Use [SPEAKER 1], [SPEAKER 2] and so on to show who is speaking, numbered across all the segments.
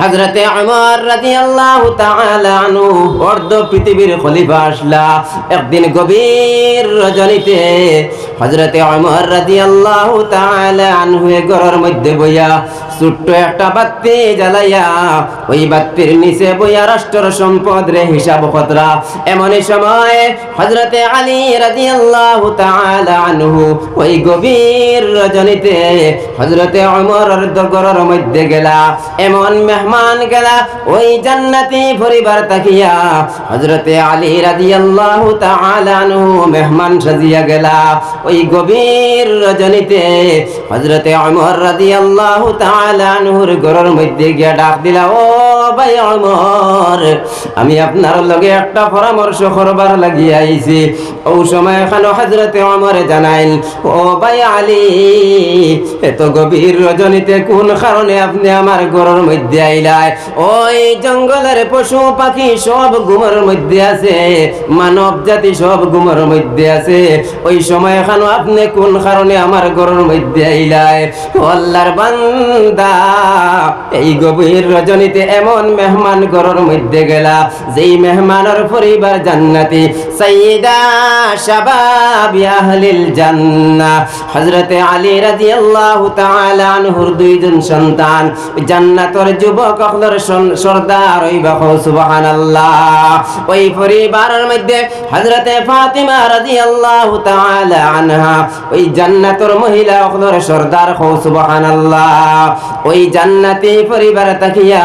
[SPEAKER 1] হজরতে আমার রাদিয়াল্লাহু তাআলা আনহু অর্ধ পৃথিবীর খলিফা আসলা। একদিন গভীর রজনীতে হজরতে আমার রাদিয়াল্লাহু তাআলা আনহু এ ঘরের মধ্যে বইয়া ছোট্ট একটা বাতি জ্বালাইয়া ওই বাত্তির নিচে বইয়া রাষ্ট্র সম্পদ রে হিসাব খতরা। এমনই সময় হজরতে আলী রাদিয়াল্লাহু তাআলা আনহু ওই গভীর রজনীতে হজরতে অমরের দরগরের মধ্যে গেলা। এমন মেহমান গেলা, ওই জান্নাতি পরিবার তাকিয়া হজরতে আলী রাদিয়াল্লাহু তাআলা আনহু মেহমান সাজিয়া গেলা। ওই গভীর রজনীতে হজরতে অমর রাদিয়াল্লাহু তাআলা আনহুর ঘরের মধ্যে গিয়া ডাক দিলা, ও ভাই অমর আমি আপনার লগে একটা পরামর্শ করবার লাগিয়ে আইছি। ও সময় এখানে হজরতে অমরে জানাইন ও ভাই আলী, এত গভীর রজনীতে কোন কারণে আপনি আমার ঘরের মধ্যে ওই জঙ্গলের পশু পাখি সব ঘুমের মধ্যে আছে, মানব জাতি সব মধ্যে আছে। ওই সময় এখানে আপনি কোন কারণে আমার ঘরের মধ্যে বান্দা, এই গভীর রজনীতে এমন মেহমান ঘরের মধ্যে গেলা, যেই মেহমানের পরিবার জান্নাতি। সাইয়্যিদা শাবাব আহলিল জান্নাহ হযরতে আলী রাদিয়াল্লাহু তাআলা আনহুর দুইজন সন্তান। জান্নাতের যুবক হলর সর্দার, ওই বাহু, সুবহানাল্লাহ। ওই পরিবারের মধ্যে হযরতে ফাতিমা রাদিয়াল্লাহু তাআলা আনহা, ওই মহিলা সর্দার, হো, সুবহানাল্লাহ। ওই জান্নাতি পরিবার তাকিয়া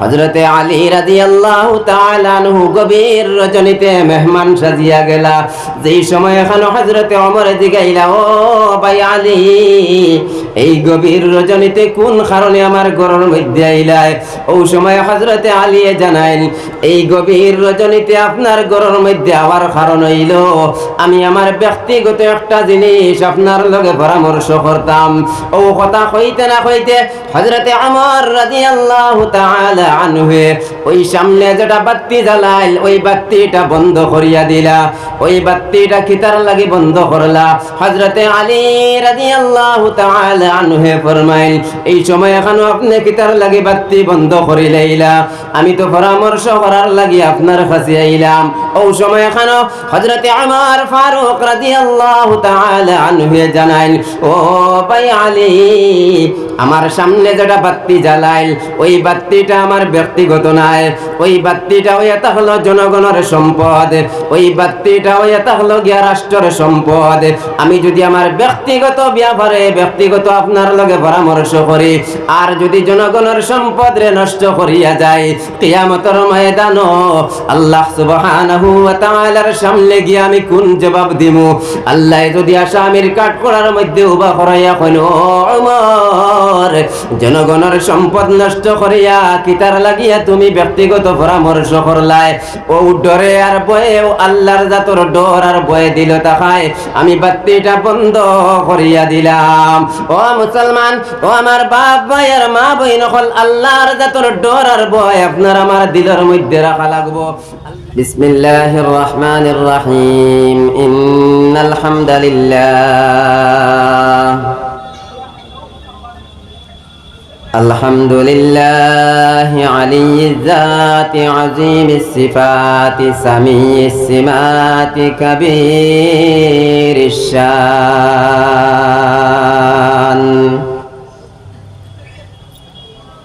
[SPEAKER 1] হযরতে আলী তাআলা আনহু গভীর রজনীতে মেহমান সাজিয়া গেলা। যেই সময় এখানে হযরতে ওমর জিগাইলা, ও ভাই আলী, এই গভীর রজনীতে কোন কারণে আমার ঘরের মধ্যে আইলায় ও সময় হযরতে আলী জানাইন এই গভীর রজনীতে আপনার ঘরের মধ্যে আওয়ার কারণ হইল। আমি আমার ব্যক্তিগত একটা জিনিস আপনার লগে পরামর্শ করতাম। ও কথা কইতে না কইতে হযরতে আমর রাদিয়াল্লাহু তাআলা আনহু ওই সামনে যেটা বাতি জ্বালাইল, ওই বাতিটা বন্ধ করিয়া দিলা। ওই বাতিটা কিতার লাগি বন্ধ করলা? হযরতে আলী রাদিয়াল্লাহু তাআলা আনহু ফরমাইল, এই সময় এখনও আপনি কিতার লাগি বাতি বন্ধ করিলাইলা আমি তো পরামর্শ করার লাগি আপনার কাছে আইলাম। ও সময় এখনও হযরতে আমার ফারুক রাদিয়াল্লাহু তাআলা আনহু জানাইল, ও ভাই আলী, আমার সামনে যেটা বাতি জ্বালাইল, ওই বাতিটা আমার ব্যক্তিগত নাই ওই বাতিটা ওই এটা হলো জনগণের সম্পদ। ওই বাত্তিটা ওই এটা হলো গিয়া রাষ্ট্রের সম্পদ। আমি যদি আমার ব্যক্তিগত ব্যাপারে ব্যক্তিগত আপনার লগে পরামর্শ করি, আর যদি জনগণের সম্পদ রে নষ্ট করিয়া যায়। কিয়ামতের ময়দান আল্লাহ সুবহানাহু ওয়া তাআলার সামনে গিয়ে আমি কোন জবাব দিমু? আল্লাহ যদি আসামির কাঠ করার মধ্যে উবা করাইয়া কইন ওমর জনগণের সম্পদ নষ্ট করিয়া কিতার লাগিয়া তুমি ব্যক্তিগত পরামর্শ করলাই? ও ডরে আর বয়ে, ও আল্লাহর জাতর ডর আর বয়ে দিল তাকায় আমি বাতিটা বন্ধ করিয়া দিলাম। ও মুসলমান, ও আমার বাপ ভাই আর মা বই নকল আল্লাহর জাতর ডর আর বয় আপনার আমার দিলের মধ্যে রাখা লাগবো بسم الله الرحمن الرحيم إن الحمد لله الحمد لله علي الذات عظيم الصفات سميع السمات كبير الشان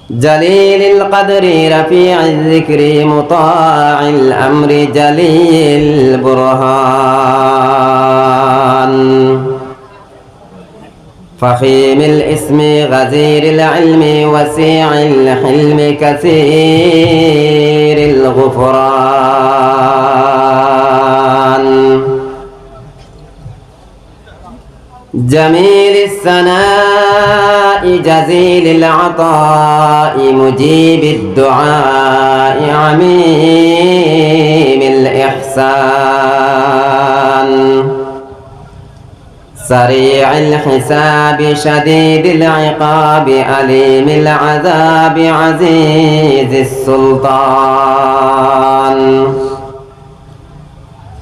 [SPEAKER 1] جليل القدر رفيع الذكر مطاع الأمر جليل البرهان. فخيم الاسم غزير العلم وسيع الحلم كثير الغفران. جميل الثناء جزيل العطاء مجيب الدعاء عميم الإحسان. سريع الحساب شديد العقاب أليم العذاب عزيز السلطان.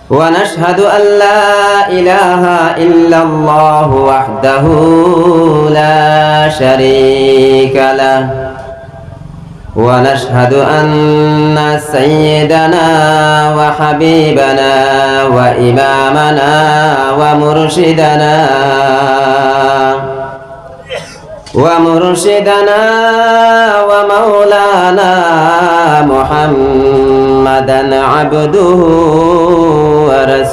[SPEAKER 1] ونشهد أن لا إله إلا الله وحده لا شريك له. ونشهد أن سيدنا وحبيبنا وإمامنا ومرشدنا ومرشدنا ومولانا محمدا عبده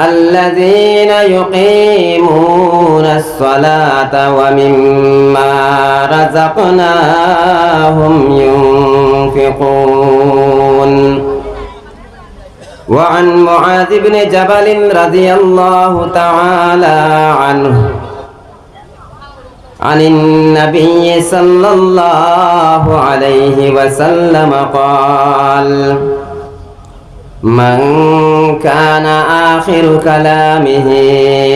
[SPEAKER 1] الذين يقيمون الصلاة ومما رزقناهم ينفقون وعن معاذ بن جبل رضي الله تعالى عنه عن النبي صلى الله عليه وسلم قال من كان آخر كلامه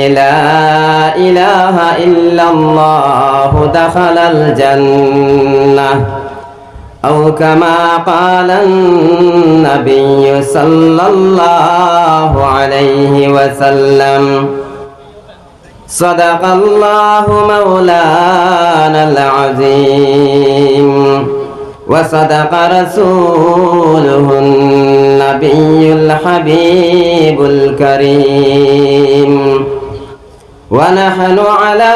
[SPEAKER 1] لا إله إلا الله دخل الجنة أو كما قال النبي صلى الله عليه وسلم صدق الله مولانا العظيم وصدق رسوله النبي الحبيب الكريم. ونحن على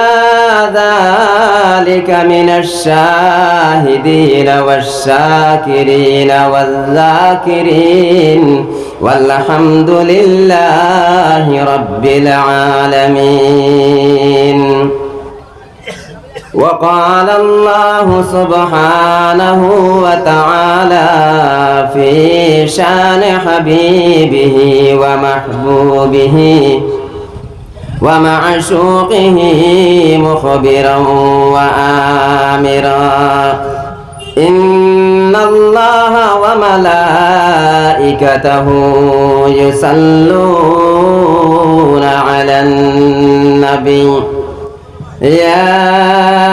[SPEAKER 1] ذلك من الشاهدين والشاكرين والذاكرين. والحمد لله رب العالمين. وقال الله سبحانه وتعالى في شان حبيبه ومحبوبه ومعشوقه مخبرا وآمرا. إن الله وملائكته يصلون على النبي. يا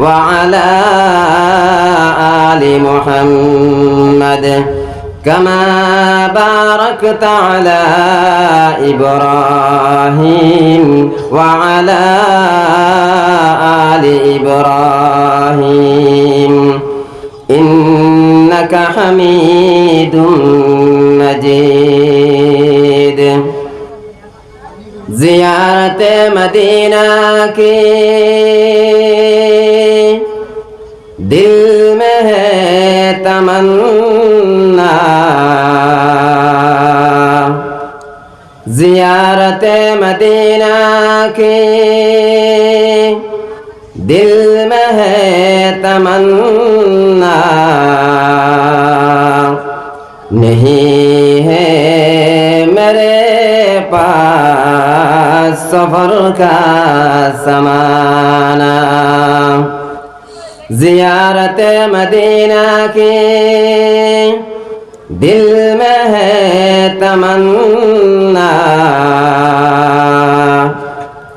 [SPEAKER 1] وعلى آل محمد كما باركت على إبراهيم وعلى آل إبراهيم. إنك حميد مجيد. زیارت مدینہ کی তামান্না। জিয়ারত মদিনা কে দিল মে তমন্না। नहीं है मेरे पास सफर का समाना जियारत मदीना की। दिल में है तमन्ना।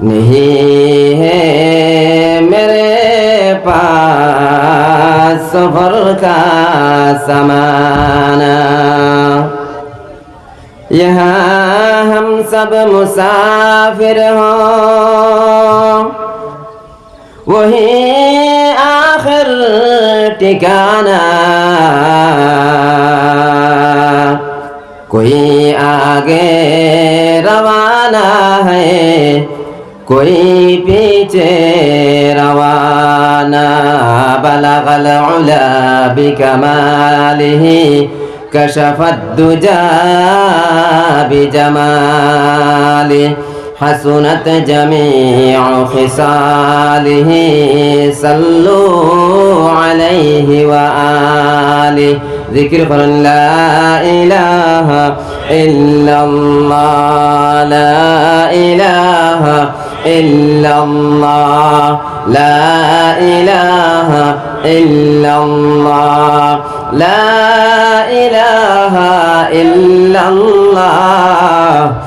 [SPEAKER 1] नहीं है मेरे पास सफ़र का समाना। यहाँ हम सब मुसाफिर हों। वही আখের ঠিকানা কই আগে রওয়ানা হে, কই পিছে রওয়ানা। বলগল উলা বিকমালিহি কশফদ দুজা বিজমালিহি حسنت جميع خصاله صلوا عليه وآله. ذكر لا إله إلا الله لا إله إلا الله لا إله إلا الله لا إله إلا الله.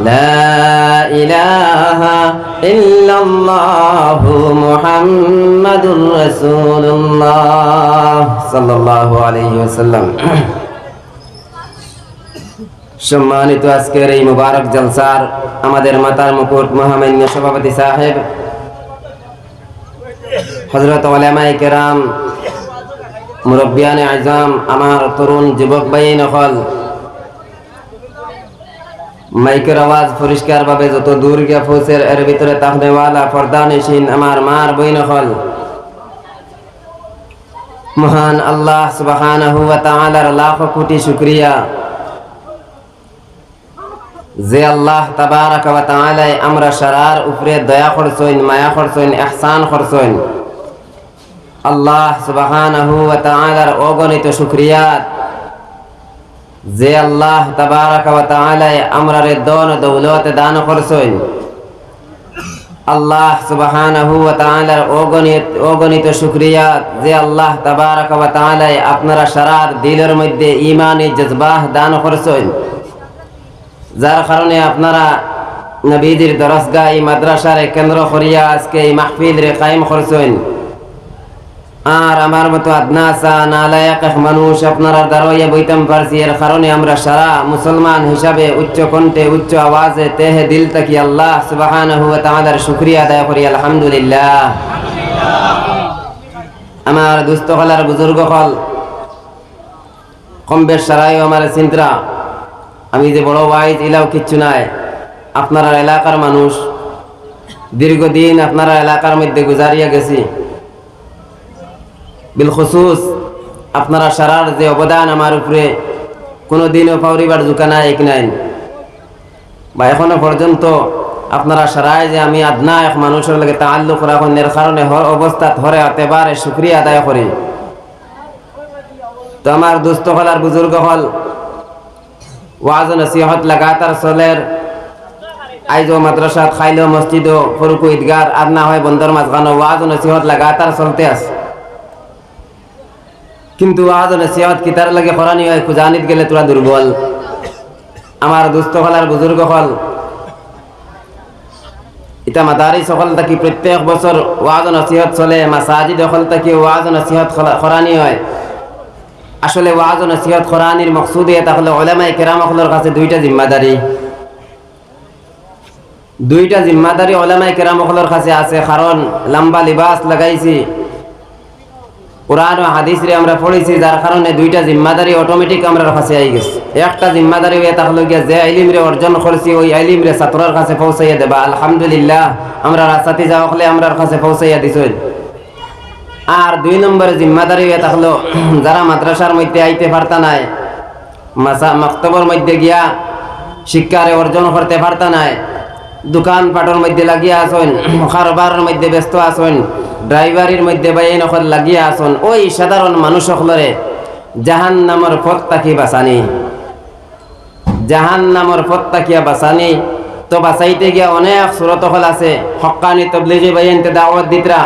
[SPEAKER 1] لا إله إلا الله محمد رسول الله صلى الله عليه وسلم সম্মানিত আজকের এই মুবারক জলসার আমাদের মাতার মুকুট মহামান্য সভাপতি সাহেব হজরত ওলামাই কেরাম মুরব্বিয়ানে আজম আমার তরুণ যুবক ভাই নকল মাইকের আওয়াজ পরিষ্কার ভাবে যত দূর গিয়া পৌঁছের এর ভিতরে তাহনেওয়ালা পর্দা আমার মার বই নকল মহান আল্লাহ সুবহানাহু ওয়া তাআলার লাখ কোটি শুকরিয়া। যে আল্লাহ তাবারাক ওয়া তাআলা আমরা সারার উপরে দয়া করছেন, মায়া করছেন, ইহসান করছেন। আল্লাহ সুবহানাহু ওয়া তাআলার অগণিত শুকরিয়া। যে আল্লাহ তাবারাক ওয়া তাআলা দন দৌলত দান করছেন, আল্লাহ সুবহানাহু তাআলার অগণিত অগণিত শুকরিয়া যে আল্লাহ তাবারাক ওয়া আপনারা সারার দিলের মধ্যে ঈমানি জজবাহ দান করছেন। যার কারণে আপনারা নবীদের দরসগা এই মাদ্রাসার কেন্দ্র করিয়া আজকে এই মাহফিল রে কায়েম করছেন। আর আমার মতো আদনাসা নালায়ক মানুষ আপনারা দাঁড়াইয়া বইতাম পারছি এর কারণে আমরা সারা মুসলমান হিসাবে উচ্চ কণ্ঠে, উচ্চ আওয়াজে তেহে দিল তাকি আল্লাহ সুবহানাহু ওয়া তাআলার শুকরিয়া আদায় করি, আলহামদুলিল্লাহ। আমার দুস্থ হলার বুজুর্গ হল কম বেশ সারাই আমার চিন্তা আমি যে বড় ওয়াইজ এলাও কিচ্ছু নাই। আপনারা এলাকার মানুষ, দীর্ঘদিন আপনারা এলাকার মধ্যে গুজারিয়া গেছি। বিলখসুস, আপনারা সারার যে অবদান আমার উপরে কোনো দিনও পাউরিবার জুকানা এক নাই? বা এখনও পর্যন্ত আপনারা সারায় যে আমি আদনা এক মানুষের লাগে তাল্লুক রাখনের কারণে হর অবস্থাত হরে এতেবারে শুক্রিয়া আদায় করি। তো আমার দুস্থ হল আর বুজুর্গ হল, ওয়াজ নসিহত লাগাতার চলের, আইজ মাদ্রাসাত, খাইলো মসজিদ, ফরুকু ঈদগার আর হয় বন্দর মাঝখানো ওয়াজ নসিহত লাগাতার চলতে আছে। কিন্তু ওয়াজ নসিহত কিতার লাগে করানি হয় খুজানিত গেলে তোরা দুর্বল। আমার দুস্থ হল আর বুজুর্গ হল। ইটা মাদারি সকল থাকি প্রত্যেক বছর ওয়াজ নসিহত চলে, মাসাজিদ সকল থাকি ওয়াজ নসিহত করানি হয়। আসলে ওয়াজ নসিহত করানির মকসুদে তাহলে ওলামাই কেরাম সকলের কাছে দুইটা জিম্মাদারি। দুইটা জিম্মাদারি ওলামাই কেরামকলের কাছে আছে। কারণ লম্বা লিবাস লাগাইছি। কোরআন ও হাদিস রে আমরা পড়েছি, যার কারণে দুইটা জিম্মাদারি অটোমেটিক আমরা কাছে আই গেছে। একটা জিম্মাদারি হয়ে তাহলে গিয়া যে আইলিম রে অর্জন করছি, ওই আইলিম রে ছাত্রর কাছে পৌঁছাইয়া দেবা। আলহামদুলিল্লাহ, আমরা রাস্তাতে যাওয়া হলে আমরা কাছে পৌঁছাইয়া দিছই আর দুই নম্বরে জিম্মাদারি হয়ে থাকল যারা মাদ্রাসার মধ্যে আইতে পারতা নাই, মাসা মক্তবর মধ্যে গিয়া শিক্ষারে অর্জন করতে পারতা নাই দোকান পাটর মধ্যে লাগিয়া আসন কারবারের মধ্যে ব্যস্ত আসেন ড্রাইভারির মধ্যে বাইন নখর লাগিয়া আসন ওই সাধারণ মানুষ সকলরে জাহান নামর পথ তাকি বাসানি জাহান নামর তাকিয়া বাসানি তো বাসাইতে গিয়া অনেক সুরত হল আছে, হকানি তবলিগি বাইনতে দাওয়াত দিতরা।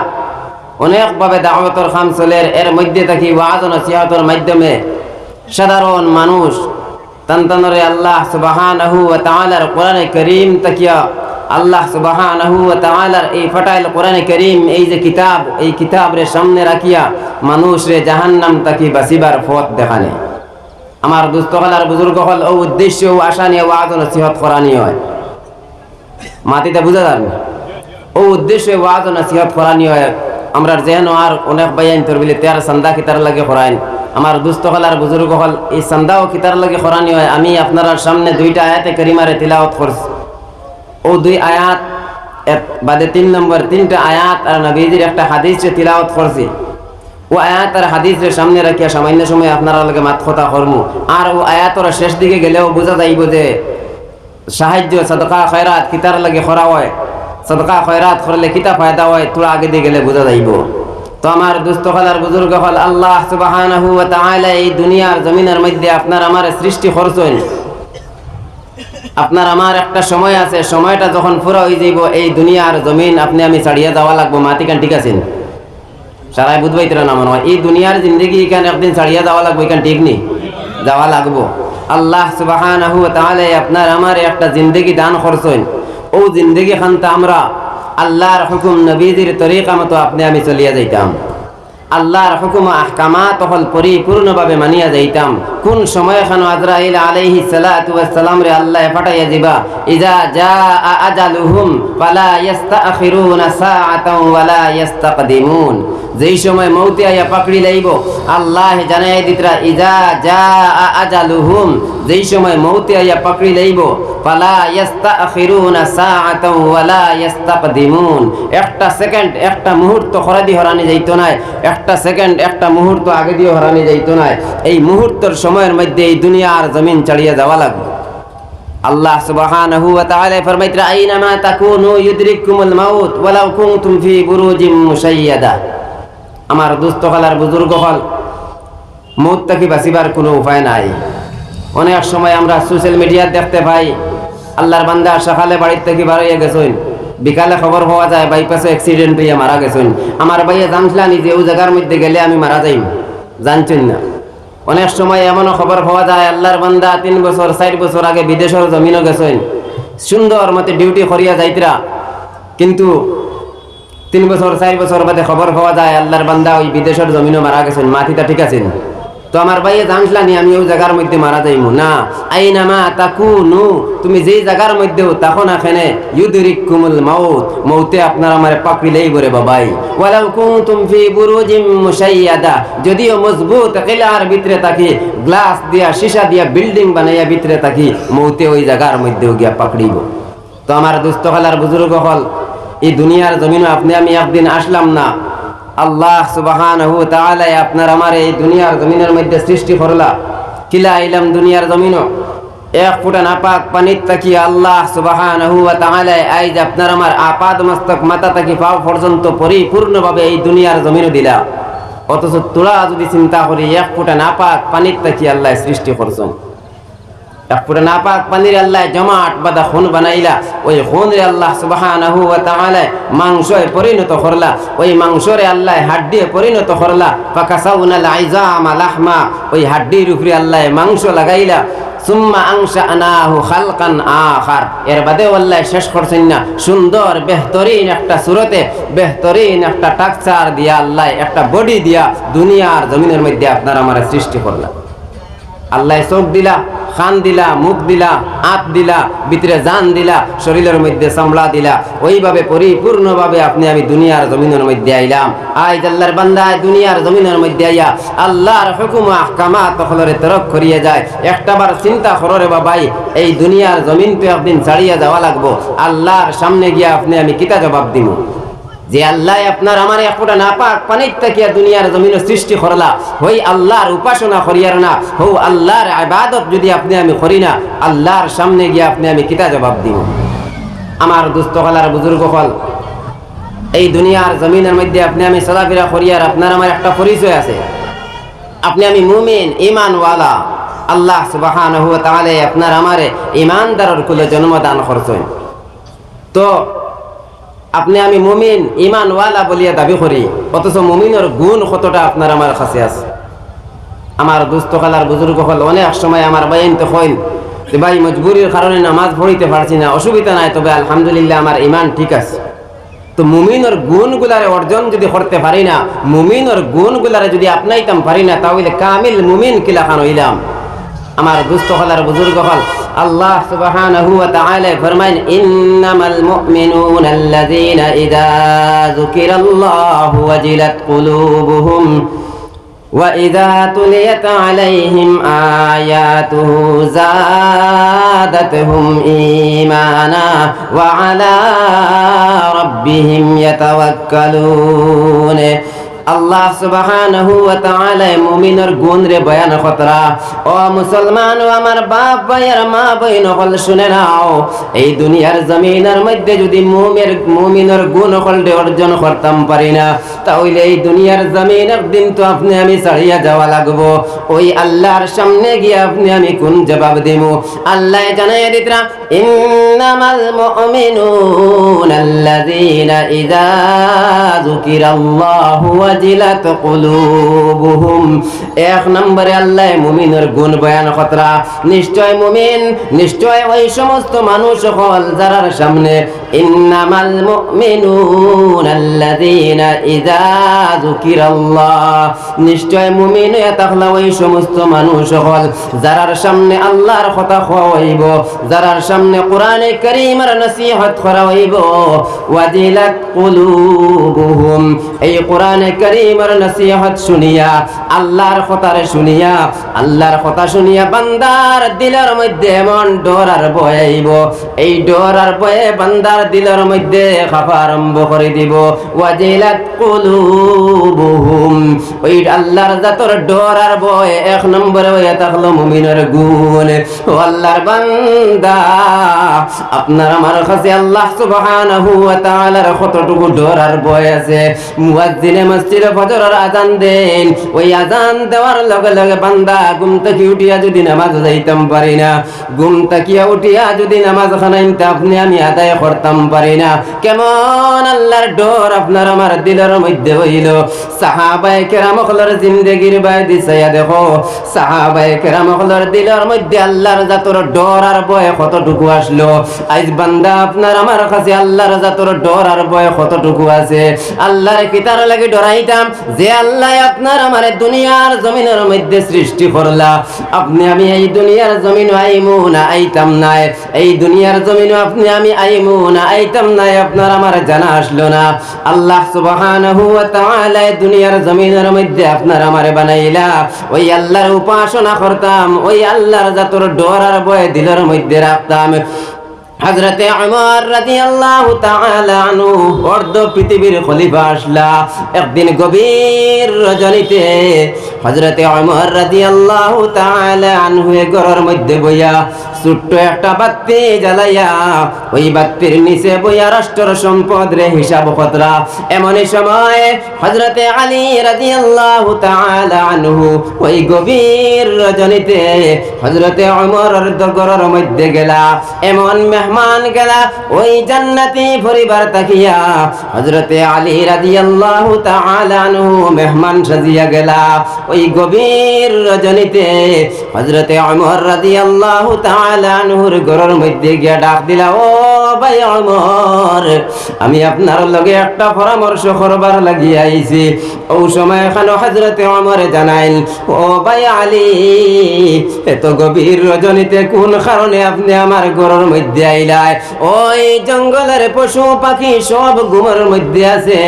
[SPEAKER 1] অনেকভাবে দাওয়াতর খাম চলের এর মধ্যে থাকি ওয়াজ নসিহতর মাধ্যমে সাধারণ মানুষ তান্তানরে আল্লাহ সুবাহানাহু ওয়া তাআলার কোরআনে করিম তাকিয়া। আল্লাহ সুবাহানাহু ওয়া তাআলার এই ফটাইল কোরআনে করিম, এই যে কিতাব, এই কিতাব রে সামনে রাখিয়া মানুষ রে জাহান্নাম তাকি বাসিবার পথ দেখানে। আমার দুস্থ হলার বুজুর্গ হল ও উদ্দেশ্য ও আশা নিয়ে ওয়াজ ও নসিহত করানি হয়। মাটিতে বুঝা যান ও উদ্দেশ্যে ওয়াজ ও নসিহত করানি হয়। আমরা যেন আর অনেক বাইন তোর বলে তেয়ার সান্দা কিতার লাগে করাইন আমার দুস্থ হলার বুজুর্গ হল এই সান্দাও কিতার লাগে করানি হয়। আমি আপনার সামনে দুইটা আয়াতে করিমারে তিলাওয়াত করছি ও দুই আয়াত বাদে তিন নম্বর তিনটা আয়াত আর নবীজির একটা হাদিস তিলাওয়াত করছি ও আয়াত আর হাদিসের সামনে রাখিয়া সামান্য সময় আপনারা লগে মাত কথা করমু আর ও আয়াতর শেষ দিকে গেলেও বোঝা যাইব যে সাহায্য, সদকা খয়রাত কিতার লাগে করা হয়। সদকা খয়রাত করলে কিতা ফায়দা হয় তোরা আগে দিয়ে গেলে বোঝা যাইব। তো আমার দুস্থ হলার বুজুর্গ হল আল্লাহ তাআলা, এই দুনিয়ার জমিনের মধ্যে আপনার আমার সৃষ্টি করছেন। আপনার আমার একটা সময় আছে, সময়টা যখন পুরো হয়ে যাইব এই দুনিয়ার জমিন আপনি আমি ছাড়িয়ে যাওয়া লাগবো মাতিকান ঠিক আছেন? সারাই বুধবাই তোরা না মনে হয় এই দুনিয়ার জিন্দগি এখানে একদিন ছাড়িয়ে যাওয়া লাগবো, এখানে ঠিক নেই? যাওয়া লাগবো। আল্লাহ তাহলে আপনার আমার একটা জিন্দগি দান করছেন। ও জিন্দগি খানতে আমরা আল্লাহর হুকুম নবীদের তরিকা মতো আপনি আমি চলিয়া যাইতাম। আল্লাহর হুকুম আহকামাত হল পরিপূর্ণভাবে মানিয়া যাইতাম। কোন সময় খানো আজরাইল আলাইহি সালাতু ওয়াসসালাম রে আল্লাহ পাঠাইয়া দিবা, ইজা জাআ আজালুহুম ফালা ইস্তাখিরুনা সাআতাও ওয়ালা ইস্তাকদিমুন যেই সময় মৌতে আইয়া পাকড়ি লাইব, আল্লাহ জানাই দিতরা ইজা জাআ আজালুহুম। যেই সময় মৌতে আইয়া পাকড়ি লাইব, ফালা ইস্তাখিরুনা সাআতাও ওয়ালা ইস্তাকদিমুন একটা সেকেন্ড, একটা মুহূর্ত খরাদি হরানি যাইতো না একটা সেকেন্ড একটা মুহূর্ত আগে দিয়ে হরানি যাইত না। এই মুহূর্তের সময়ের মধ্যে এই দুনিয়ার জমিন ছাড়িয়ে যাওয়া লাগবে। আল্লাহ সুবহানাহু ওয়া তাআলা ফরমাইতরা আইনামা তাকুনু ইউদরিকুমুল মাউত, ওয়ালাউ কুনতুম ফি বুরুজিম মুশাইয়াদা। আমার দুস্থ হলার বুজুর্গ হল মৌত থেকে বাঁচিবার কোনো উপায় নাই। অনেক সময় আমরা সোশ্যাল মিডিয়া দেখতে পাই, আল্লাহর বান্দা সকালে বাড়ির থেকে বার হয়ে গেছেন। বিকালে খবর পাওয়া যায় বাইপাসে অ্যাক্সিডেন্ট হইয়া মারা গেছেন। আমার ভাইয়া জানছিলাম যে ওই জায়গার মধ্যে গেলে আমি মারা যাইম। জানছেন না। অনেক সময় এমনও খবর পাওয়া যায়, আল্লাহর বান্দা তিন বছর, চার বছর আগে বিদেশের জমিনও গেছেন। সুন্দর মতে ডিউটি করিয়া যাইতরা। কিন্তু তিন বছর, চার বছর বাদে খবর পাওয়া যায়, আল্লাহর বান্দা ওই বিদেশের জমিনও মারা গেছেন, মাটিটা ঠিক আছেন। তো আমার ভাইয়ে জানছিলাম নি, আমি ওই জায়গার মধ্যে মারা যাইমু। না। আইনামা তাকুনু। তুমি যেই জায়গার মধ্যেও তখন এখানে ইউদরিকুমুল মাউত। মৌতে আপনার আমার পাকড়িলেই বরে বাবাই। ওয়ালাউ কুনতুম ফি বুরুজিম মুশাইয়াদা। যদিও মজবুত কিলার ভিতরে থাকি, গ্লাস দিয়া, সীসা দিয়া বিল্ডিং বানাইয়া ভিতরে থাকি, মৌতে ওই জায়গার মধ্যেও গিয়া পাকড়িব। তো আমার দুস্থ হলার বুজুর্গ হল, এই দুনিয়ার জমিনে আপনি, আমি একদিন আসলাম না। আল্লাহ সুবাহানহু তাআলা আপনার আমার এই দুনিয়ার জমিনের মধ্যে সৃষ্টি করলা। কিলা আইলাম দুনিয়ার জমিনও এক ফুটা নাপাক পানির তাকি আল্লাহ তাআলা আইজ আপনার আমার আপাদ মস্তক মাথা তাকি পাও পর্যন্ত পরিপূর্ণভাবে এই দুনিয়ার জমিনও দিলা। অথচ তোরা যদি চিন্তা করি, এক ফুটা নাপাক পানির তাকি আল্লাহ সৃষ্টি করছেন। এক ফুটা নাপাক পানির আল্লাহ জমাট বাদা খুন বানাইলা, ওই খুন রে আল্লাহ সুবহানাহু ওয়া তাআলা মাংসে পরিণত করলা, ওই মাংসরে আল্লাহ হাড্ডিয়ে পরিণত করলা, ফাকাসাউনাল আইজামা লাহমা, ওই হাড্ডির উপরে আল্লাহ মাংস লাগাইলা, সুম্মা আনশানাহু খালকান আখার। এর বাদে আল্লাহ শেষ করছেন না, সুন্দর বেহতরিন একটা সুরতে, বেহতরিন একটা টাকচার দিয়া আল্লাহ একটা বডি দিয়া দুনিয়ার জমিনের মধ্যে আপনার আমার সৃষ্টি করলা আল্লাহ চোখ দিলা খান দিলা, মুখ দিলা আত দিলা, ভিতরে জান দিলা, শরীরের মধ্যে চামড়া দিলা, ওইভাবে পরিপূর্ণভাবে আপনি আমি দুনিয়ার জমিনের মধ্যে আইলাম। আই আল্লাহর বান্দায় দুনিয়ার জমিনের মধ্যে আইয়া আল্লাহর হুকুম আহকামা তখলরে তরক করিয়ে যায়। একটাবার চিন্তা কররে বাবাই, এই দুনিয়ার জমিন তো একদিন ছাড়িয়ে যাওয়া লাগবো। আল্লাহর সামনে গিয়ে আপনি আমি কিতা জবাব দিব যে আল্লাহ আপনার আমার এক ফোঁটা না পাক পানির তাকিয়া দুনিয়ার জমিন সৃষ্টি করলা, হই আল্লাহর উপাসনা করিয়ার না হো আল্লাহর আবাদত যদি আপনি আমি করি না, আল্লাহর সামনে গিয়ে আপনি আমি কিতা জবাব দিব? আমার দুস্থ হলার বুজুর্গ হল, এই দুনিয়ার জমিনের মধ্যে আপনি আমি চলাফেরা করিয়ার আপনার আমার একটা পরিচয় আছে। আপনি আমি মুমিন ইমানওয়ালা আল্লাহ সুবাহান আপনার আমারে ইমানদারের কুলে জন্মদান করছেন। তো আপনি আমি মুমিন ইমানওয়ালা বলিয়া দাবি করি। অথচ মুমিনের গুণ কতটা আপনার আমার কাছে আছে? আমার দুস্থ কালার বুজুর্গ হল অনেক সময় আমার বাইন তো হইন যে, ভাই, মজবুরির কারণে নামাজ পড়িতে পারছি না, অসুবিধা নাই, তবে আলহামদুলিল্লাহ আমার ইমান ঠিক আছে। তো মুমিনের গুণগুলারে অর্জন যদি করতে পারি না, মুমিনের গুণগুলারে যদি আপনাইতাম পারি না, তাহলে কামিল মুমিন কিলা খান হইলাম। আমার দুস্থ হলার বুজুর্গ হল আল্লাহ সুবহানাহু ওয়া তাআলা ফরমাইন ইন্নামাল মুমিনুনা আল্লাযীনা ইযা যুকিরাল্লাহু ওয়াজিলাত কুলুবুহুম وإذا تليت عليهم آياته زادتهم إيمانا وعلى ربهم يتوكلون আল্লাহ সুবহানাহু ওয়া তাআলা মুমিনের বয়ান ও মুসলমান, ও আমার বাপ ভাইয়ের মা বইন হল শুনে নাও। এই দুনিয়ার জমিনের মধ্যে যদি মুমিনের গুণ হল অর্জন করতাম পারি না, তাহলে এই দুনিয়ার জমিন একদিন তো আপনি আমি ছাড়িয়া যাওয়া লাগবো। ওই আল্লাহর সামনে গিয়ে আপনি আমি কোন জবাব দিব আল্লাহ জানাই দিতরা ইন্নামাল মুমিনুনা আল্লাযীনা ইযা যুকিরাল্লাহু ওয়াজিলাত কুলুবুহুম। এক নম্বরে আল্লাহ মুমিনের গুণ বয়ান খতরা নিশ্চয় মুমিন, নিশ্চয় ওই সমস্ত মানুষ হল যারার সামনে ইন্নামাল মুমিনুন আল্লাযীনা ইযা যুকিরাল্লাহ। নিশ্চয় মুমিন তাহলে ওই সমস্ত মানুষ হল যারার সামনে আল্লাহর কথা হইব, যারার সামনে কোরআনে কারীমের নসিহত করা হইব। ওয়াজিলাত কুলুবুহুম। এই কোরআনে কারীমের নসিহত শুনিয়া, আল্লাহর কথারে শুনিয়া, আল্লাহর কথা শুনিয়া বান্দার দিলের মধ্যে এমন ডর আর ভয় আইব। এই ডর আর ভয়ে বান্দার দিলের মধ্যে খাফা আরম্ভ করে দিব। ওয়াজিলাত কুলুবুহুম। ওই আল্লাহর জাতর ডর আর ভয় এক নম্বরে হইয়া থাকল মুমিনের গুণ। ও আল্লাহর বান্দা, আপনার আমার কাছে আল্লাহ সুবহানাহু ওয়া তাআলার কতটুকু ডর আর ভয় আছে? মুয়াজ্জিনে মসজিদে ফজরের আজান দেন। ওই আজান দেওয়ার লগে লগে বান্দা ঘুম থেকে উঠিয়া যদি নামাজ যাইতাম পারি না। ঘুম তাকিয়া উঠিয়া যদি নামাজ খানাইতে আপনি আমি আদায় করতাম পারি না। কেমন আল্লাহর ডর আপনার আমার দিলের মধ্যে হইল। সাহাবায়ে কেরাম হলর জিন্দেগির বাই দিছাইয়া দেখো। সাহাবায়ে কেরাম হলর দিলের মধ্যে আল্লাহর জাতর ডর আর ভয় কতটুকু আসলো? আজ বান্দা আপনার আমার কাছে আল্লাহর জাতর ডর আর ভয় কতটুকু আছে? আল্লাহর কিতার লাগে ডরাইতাম যে আল্লাহ আপনার আমার দুনিয়ার জমিনের মধ্যে সৃষ্টি করলা। আপনি আমি এই দুনিয়ার জমিন আইমু না, আইতাম নাই। এই দুনিয়ার জমিন আপনি আমি আইমু না, আইতাম নাই, আপনার আমার জানা আসলো না। আল্লাহ সুবহানাহু ওয়া তাআলা দুনিয়ার জমিনের মধ্যে আপনার আমার বানাইলা। ওই আল্লাহর উপাসনা করতাম, ওই আল্লাহর জাতর ডর আর ভয় দিলের মধ্যে রাখতাম। হজরতে আমার রাজি তাআলা তালু অর্ধ পৃথিবীর খলিফা আসলা। একদিন গভীর রজনীতে হজরতে আমার তাআলা আনহু এ ঘরের মধ্যে বইয়া ছোট্ট একটা বাতি জ্বালাইয়া ওই বাতির নিচে বইয়া রাষ্ট্র সম্পদ রে হিসাব খতরা। এমনই সময় হজরতে আলী রাদিয়াল্লাহু তাআলা আনহু ওই গভীর রজনীতে হজরতে উমরের দরগরের মধ্যে গেলা। এমন মেহমান গেলা, ওই জান্নাতি পরিবার তাকিয়া হজরতে আলী রাদিয়াল্লাহু তাআলা আনহু মেহমান সাজিয়া গেলা। ওই গভীর রজনীতে হজরতে উমর রাদিয়াল্লাহু তাআলা তাআলা আনহুর ঘরের মধ্যে গিয়া ডাক দিলা, ও ভাই অমর, আমি আপনার লগে একটা পরামর্শ করবার লাগি আইছি। ও সময় এখানে হজরতে অমরে জানাইল, ও ভাই আলী, এত গভীর রজনীতে কোন কারণে আপনি আমার ঘরের মধ্যে আইলাই? ওই জঙ্গলের পশু পাখি সব ঘুমের মধ্যে আছে,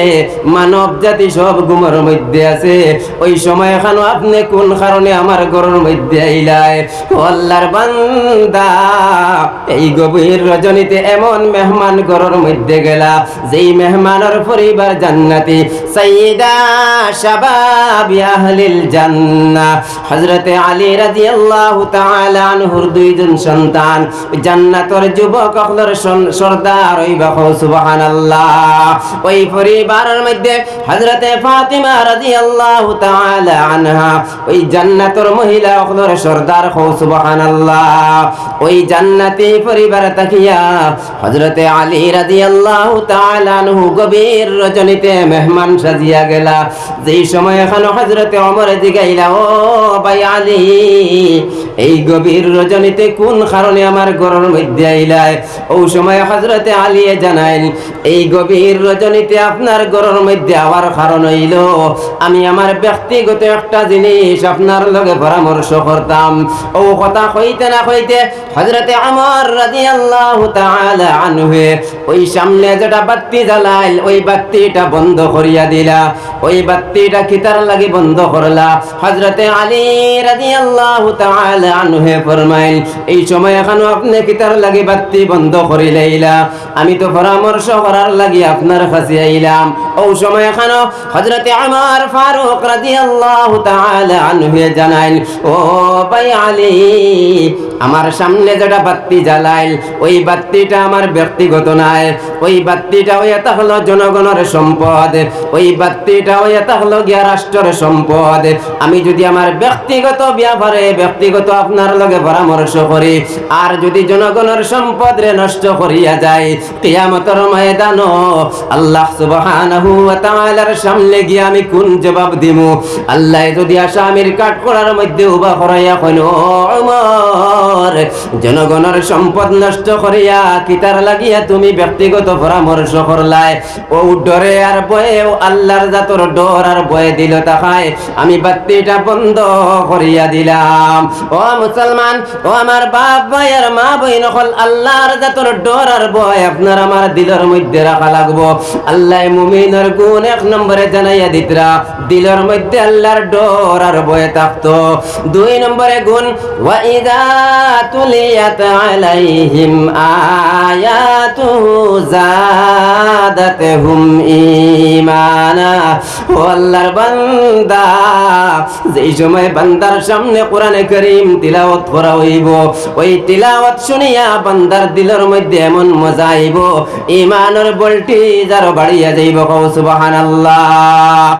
[SPEAKER 1] মানব জাতি সব ঘুমের মধ্যে আছে। ওই সময় এখানে আপনি কোন কারণে আমার ঘরের মধ্যে আইলাই? ও আল্লাহর এই গভীর রজনীতে এমন মেহমান ঘরের মধ্যে গেলা যেই মেহমানের পরিবার জান্নাতি। সাইয়্যিদা শাবাব আহলিল জান্নাহ হযরতে আলী রাদিয়াল্লাহু তাআলা আনহুর দুইজন সন্তান। জান্নাতের যুবক হলর সর্দার, ওই বাহু, সুবহানাল্লাহ। ওই পরিবারের মধ্যে হযরতে ফাতিমা রাদিয়াল্লাহু তাআলা আনহা। ওই জান্নাতের মহিলা হলর সর্দার, হো, সুবহানাল্লাহ। ওই জান্নাতি পরিবার তাকিয়া হজরতে আলী রাজি আল্লাহ তালানহু গভীর রজনীতে মেহমান সাজিয়া গেলা। যেই সময় এখন হজরতে অমর জিগাইলা, ও ভাই আলী এই গভীর রজনীতে কোন কারণে আমার ঘরের মধ্যে আইলাই ও সময় হযরতে আলী জানাইল, এই গভীর রজনীতে আপনার ঘরের মধ্যে আওয়ার কারণ হইল। আমি আমার ব্যক্তিগত একটা জিনিস আপনার লগে পরামর্শ করতাম। ও কথা কইতে না কইতে হযরতে আমর রাদিয়াল্লাহু তাআলা আনহু ওই সামনে যেটা বাতি জ্বালাইল, ওই বাতিটা বন্ধ করিয়া দিলা। ওই বাতিটা কিতার লাগি বন্ধ করলা? হযরতে আলী রাদিয়াল্লাহু ফরমাইল, এই সময় এখনও আপনি লাগি বাতি বন্ধ করিলাইলা? আমি তো পরামর্শ করার আপনার কাছে আইলাম। ও সময় এখনও আমর ফারুক জানাইল, ও ভাই আলী, আমার সামনে যেটা বাতি জ্বালাইল, ওই বাতিটা আমার ব্যক্তিগত নাই। ওই বাতিটা ওই এটা হলো জনগণের সম্পদ। ওই বাতিটা ওই এটা হলো গিয়া রাষ্ট্রের সম্পদ। আমি যদি আমার ব্যক্তিগত ব্যাপারে ব্যক্তিগত আপনার লগে পরামর্শ করি। আর যদি জনগণের সম্পদ রে নষ্ট করিয়া যায়, কিয়ামতের ময়দান আল্লাহ তাআলার সামনে গিয়ে আমি কোন জবাব দিমু? আল্লাহ যদি আসামির কাঠ করার মধ্যে উবা করাইয়া কইল জনগণের সম্পদ নষ্ট করিয়া কিতার লাগিয়া তুমি ব্যক্তিগত পরামর্শ করলাই? ও ডরে আর বয়ে ও আল্লাহর জাতর ডর আর বয়ে দিল তাকায় আমি বাতিটা বন্ধ করিয়া দিলাম। ও মুসলমান ও আমার বাপ ভাই আর মা বইন হল আল্লাহর জাতর ডর আর বয়, আপনার আমার দিলের মধ্যে রাখা লাগবো। আল্লাহ মুমিনের গুণ এক নম্বরে জানাইয়া দিতরা, দিলের মধ্যে আল্লাহর ডর আর বয়ে থাকতো। দুই নম্বরে গুণ ওয়াইদা তুলিয়াত আলাইহিম আয়াতু জাদাতহুম ঈমানা। ও আল্লাহর বান্দা, যেই সময় বান্দার সামনে কোরআনে করিম তিলাওয়াত করা হইব। ওই তিলাওয়াত শুনিয়া বান্দার দিলের মধ্যে এমন মজা আইব। ইমানের বলটি যার বাড়িয়া যাইব কও সুবহানাল্লাহ।